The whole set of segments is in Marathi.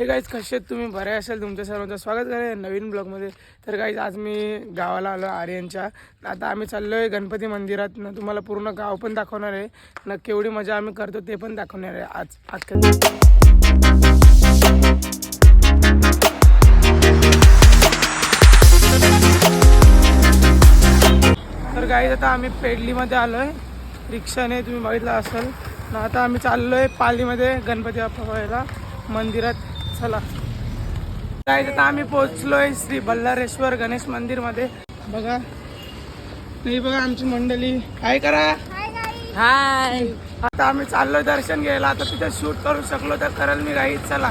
हे गाईज कसे आहेत तुम्ही? बरे असेल? तुमच्या सर्वांचं स्वागत करा नवीन ब्लॉगमध्ये. तर गाईज आज मी गावाला आलो आर्यनच्या. आता आम्ही चाललो आहे गणपती मंदिरात. ना तुम्हाला पूर्ण गाव पण दाखवणार आहे. न केवढी मजा आम्ही करतो ते पण दाखवणार आहे आज. आजकाल. तर गाईज आता आम्ही पेडलीमध्ये आलो आहे रिक्षाने तुम्ही बघितलं असेल. ना आता आम्ही चाललो आहे पालीमध्ये गणपती बाप्पा मंदिरात. चला. गाईज आता आम्ही पोहोचलो आहे श्री बल्लारेश्वर गणेश मंदिरमध्ये. बघा. नाही बघा आमची मंडळी. काय करा. हाय आता आम्ही चाललोय दर्शन घ्यायला. आता तिथे शूट करू शकलो तर करेल मी गाईज चला.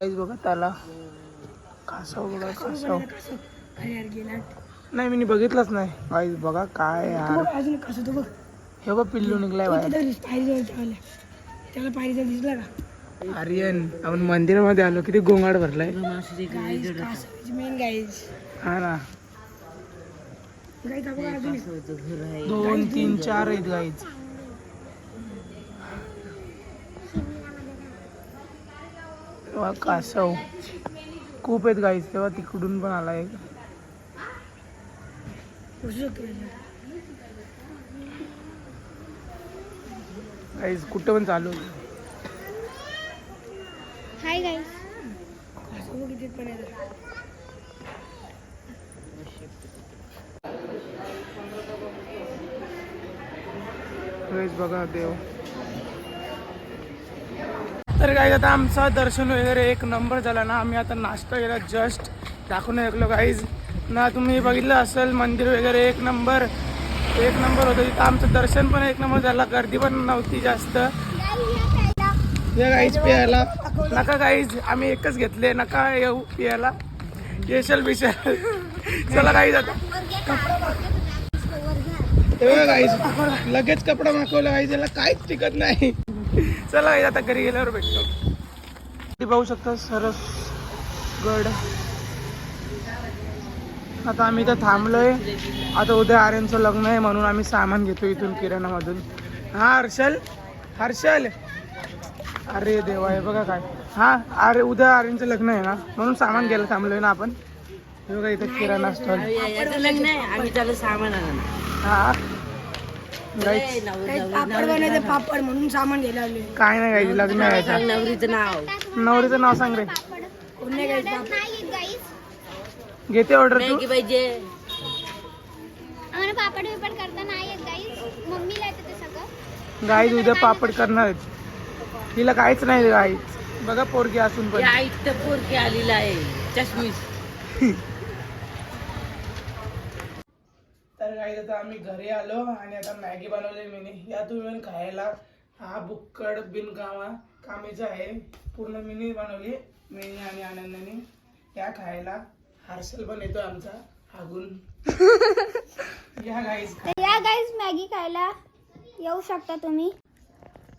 गाईज बघा त्याला कासव बघा कासव नाही मी बघितलंच नाही. गाईज बघा काय यार. अजून कसं तो बघ. हे बघ पिल्लू निघलाय बाहेर. त्याला पायरी जवळ दिसला का? आर्यन आपण मंदिरामध्ये आलो किती गोंगाट भरलाय. मेन गाईज हा ना. दोन तीन चार आहेत गाईज तेव्हा कासव खूप आहेत गाईज तेव्हा तिकडून पण आला एक. गाईज कुठं पण चालू. हाय गाईस बघा देव. तर काय आता आमचं दर्शन वगैरे एक नंबर झाला ना आम्ही आता नाश्ता केला जस्ट दाखवून ऐकलो काहीच ना तुम्ही बघितलं असेल मंदिर वगैरे एक नंबर एक नंबर होतं तिथं. आमचं दर्शन पण एक नंबर झाला गर्दी पण नव्हती जास्त. काहीच गाईज नका काहीच आम्ही एकच घेतले नका येऊ प्यायला. येशल बिशल. चला काही आता. तेव्हा लगेच कपडा मागवला गाईज त्याला काहीच टिकत नाही. चला आता घरी गेल्यावर भेटतो. पाहू शकता? सरस गड. आता आम्ही इथं थांबलोय. आता उद्या आर्यनचं लग्न आहे म्हणून आम्ही सामान घेतो इथून किराणामधून. हा हर्षल? हर्षल? अरे देवा हे बघा काय. हा अरे उद्या आर्यनचं लग्न आहे ना? म्हणून सामान घ्यायला थांबलोय ना आपण. हे बघा इथं किराणा स्टॉल. लग्न आहे आम्ही त्याला सामान हा. पापड बनायचं पापड म्हणून सामान घ्यायला आले काय नाही गाईज लग्न आहे. नवरीचं नाव. नवरीचं नाव सांग रे. कोण नाही पापड? घेते ऑर्डर तू. मॅगी पाहिजे. आम्हाला पापड बिपड करता नाही येत गाईस मम्मीला येतं ते सगळं. गाईज उद्या पापड करणार आहेत. तिला काहीच नाही गाईज. बघा पोरगी असून पण. या इथं पोरकी आलेला आहे. चष्मीस. तर गाईज आता आम्ही घरी आलो आणि आता मॅगी बनवली मिनी. या तुम्ही पण खायला हा बुक्कड बिनकामा कामेचा आहे. पूर्ण मिनी बनवली मिनी आणि आनंदाने. या खायला हर्षल पण येतो आमचा हागून. या गाईज तर या गाईस मॅगी खायला येऊ शकता तुम्ही.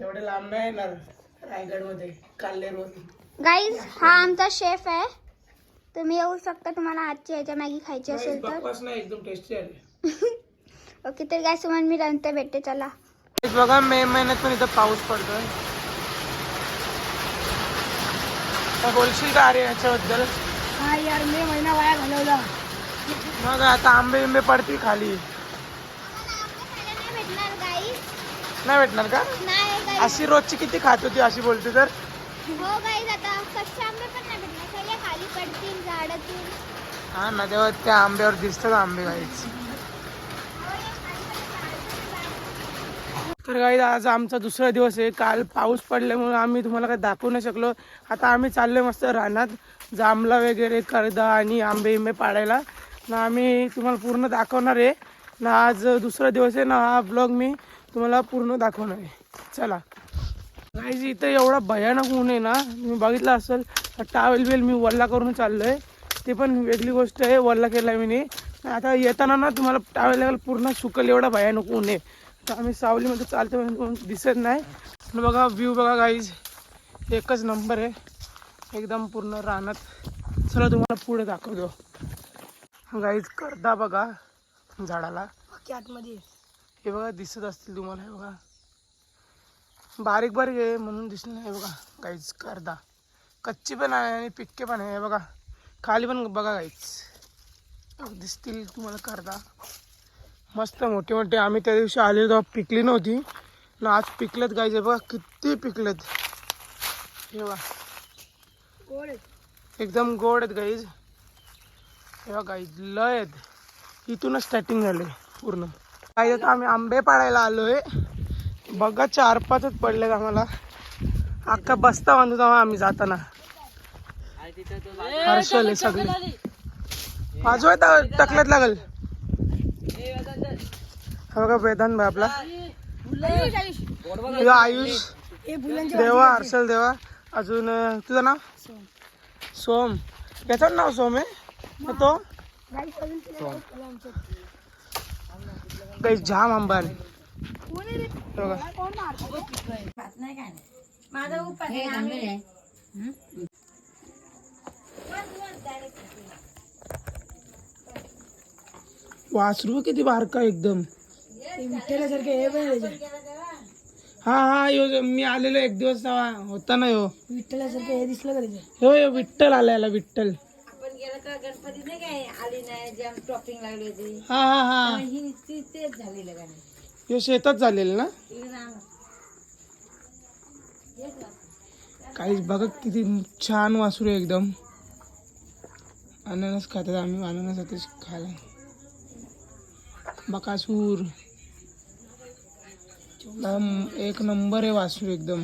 एवढे लांब नाही येणार रायगडमध्ये काल्लेरवरून गाईज हा आमचा शेफ आहे. तुम्ही येऊ शकता तुम्हाला आजची याच्या मॅगी खायची असेल तर. एकदम टेस्टी आले ओके तर गाईस तुम्हाला मी नंतर भेटते चला. बघा मे महिन्यात पण इथं पाऊस पडतोय. काय बोलशील का अरे याच्याबद्दल? हा यार मे महिना वाया घालवला. मग आता आंबे बिंबे पडतील खाली. नाही भेटणार गाईस नाही भेटणार. का अशी रोजची किती खात होती अशी बोलते तर? हो गाईस आता कच्चे आंबे पण नाही भेटणार. सगळे खाली पडतील झाडातून हा ना तेव्हा त्या आंब्यावर दिसतात आंबे गाईच तर काही आज आमचा दुसरा दिवस आहे. काल पाऊस पडल्यामुळे आम्ही तुम्हाला काही दाखवू नाही शकलो. आता आम्ही चाललो मस्त रानात जांभला वगैरे करदा आणि आंबे इंबे पाडायला. ना आम्ही तुम्हाला पूर्ण दाखवणार आहे. ना आज दुसरा दिवस आहे ना हा ब्लॉग मी तुम्हाला पूर्ण दाखवणार आहे. चला. गाईज इथं एवढा भयानक ऊन आहे ना. तुम्ही बघितलं असेल टावेल वेल मी वल्ला करून चाललो आहे ते पण वेगळी गोष्ट आहे वल्ला केला मी. आता येताना ना तुम्हाला टावेल पूर्ण सुकल एवढा भयानक ऊन आहे. तर आम्ही सावलीमध्ये चालतो दिसत नाही. पण बघा व्ह्यू बघा गाईज एकच नंबर आहे. एकदम पूर्ण रानात. चला तुम्हाला पुढे दाखवतो. गाईज करदा बघा झाडाला. बाकी आतमध्ये हे बघा दिसत असतील तुम्हाला हे बघा. बारीक बारीक आहे म्हणून दिसलं नाही बघा. काहीच करदा कच्ची पण आहे आणि पिक्के पण आहे हे बघा. खाली पण बघा काहीच दिसतील तुम्हाला करदा मस्त मोठे मोठे. आम्ही त्या दिवशी आलेलो तेव्हा पिकली नव्हती. ना आज पिकलेत गायचे बघा किती पिकलेत. हे आहेत. एकदम गोड आहेत गाईज हे बघा गाईज लय आहेत. इथूनच स्टार्टिंग झाले पूर्ण. काय आता आम्ही आंबे पाडायला आलोय. बघा चार पाचच पडलेत आम्हाला. अख्खा बस्ता बांधू तेव्हा आम्ही जाताना. हर्षल आहे सगळे. वाजवाय टकल्यात लागल. हा बघा वेदांत भाई आपला. तुझा आयुष देवा हर्षल देवा अजून तुझं नाव? सोम. याचं नाव सोम आहे? तो? काही जाम आंबा आहे. वासरू किती बारका एकदम. विठ्ठलासारखे हे पण. हा हा यो मी आलेलो एक दिवस होता ना यो. विठ्ठलासारखे हे दिसलं का? हो यो विठ्ठल आलायला विठ्ठल. आपण गेलं का गणपती नाही काय आली नाही जम टॉपिंग लागली होती. हा हा हा. ही नुसती तेच झालेलं गाणं यो शेतात झालेलं ना? काहीच बघा किती छान वासरू आहे एकदम. अननस खातात आम्ही अननसातच खायला. बकासूर. एक नंबर आहे वासरू एकदम.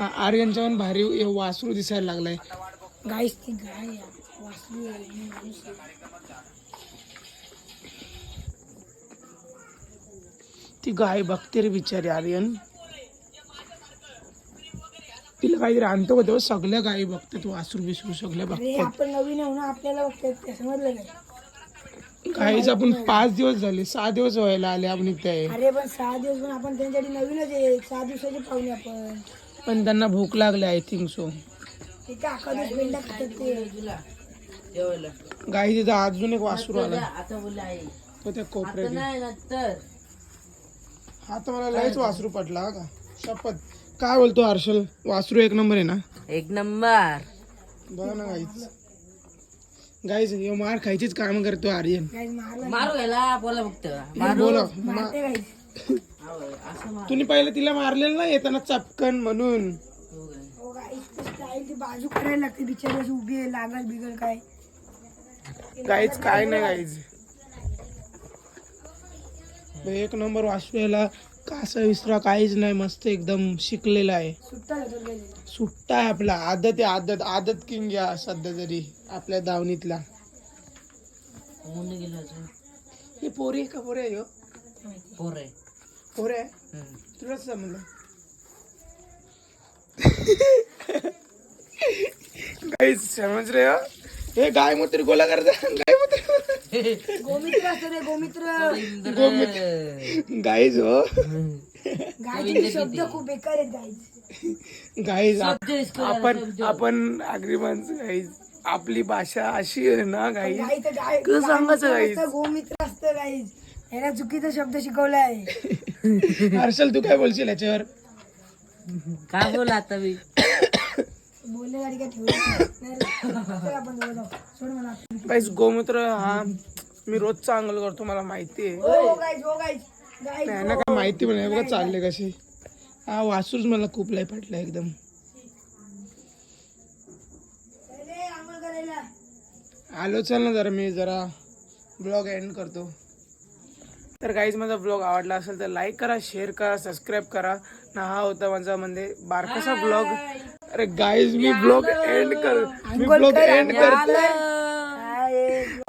आर्यनच्या पण भारी हे वासरू दिसायला लागलाय. गाईस ती गाय. वासरू. ती गाय बघते रे बिचारी आर्यन. तिला काहीतरी आणतो का तेव्हा सगळ्या गायी बघतात वासरू बिसरू सगळ्या बघतात. आपण नवीन आहे ना आपल्याला बघतात समजलं काय गाईच आपण पाच दिवस झाले सहा दिवस व्हायला आले आपण इथे. आहे अरे पण सहा दिवस पण आपण त्यांच्यासाठी नवीनच आहे. सहा दिवसाचे पाहुणे आपण. पण त्यांना भूक लागली आय थिंक सो ते काय अख्खा दिवस पेंडा खातात ते. गाई तिथं अजून एक वासरू आला. आता बोलले आई. तो त्या कोपऱ्यात आहे. नाही नंतर हा तर मला लयच वासरू पडला हा का? शपथ. काय बोलतो हर्षल? वासरू एक नंबर आहे ना? एक नंबर. बघा ना गाईच. गाईच ह्यो मार खायचीच काम करतो आर्यन. मारू याला बोला फक्त. बोला. मारते गाईस तुम्ही पहिले तिला मारलेलं ना येताना चपकन म्हणून. हो गाईस स्टाईल ती बाजू करायला लागते बिचारी अशी उभी आहे लागल बिगल काय. गाईच काय नाही गाईच एक नंबर याला कासा विसरा काहीच नाही मस्त एकदम शिकलेला आहे. सुट्टा आहे आपला आदत आहे आदत आदत किंग या सध्या तरी आपल्या दावणीतला. हे पोरी आहे का? पोरे आहे ह्यो? पोर आहे. पोरे आहे? तुलाच समजलं. काही समज रे हो? हे गाय मूत्र गोला करता. गाय मूत्र गोमित्र असतो रे गोमित्र. गाईज हो. गायचे शब्द खूप बेकार आहेत गाईच गाईज आपण आपण आगरी माणसं गाईज. आपली भाषा अशी आहे ना गाईज. गाई तर कसं सांगायचं गाय गाईज? गोमित्र असतं गाईज. याला चुकीचा शब्द शिकवलाय. हर्षल तू काय बोलशील याच्यावर? काय बोला आता मी? काय ठेवलं मला. गाईज गोमूत्र हा मी रोज चांगलं करतो मला माहिती आहे. हो हो गाईज त्यांना काय माहिती पण बघा चालले कसे. हा वासूच मला खूप लय पटला एकदम. आलो चल ना जरा मी जरा ब्लॉग एंड करतो. तर काहीच माझा ब्लॉग आवडला असेल तर लाईक करा शेअर करा सबस्क्राईब करा. ना हा होता माझा म्हणजे बारकासा ब्लॉग अरे गाईज मी ब्लॉग एंड कर मी ब्लॉग एंड करतो.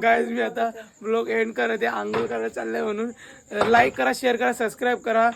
गायज मी आता ब्लॉग एंड करत आंघोळ करायला चाललंय म्हणून. लाईक करा शेअर करा सबस्क्राईब करा.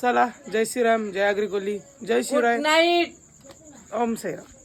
चला जय श्रीराम जय अग्री कोहली जय शिवराय नाईट ओम साईराम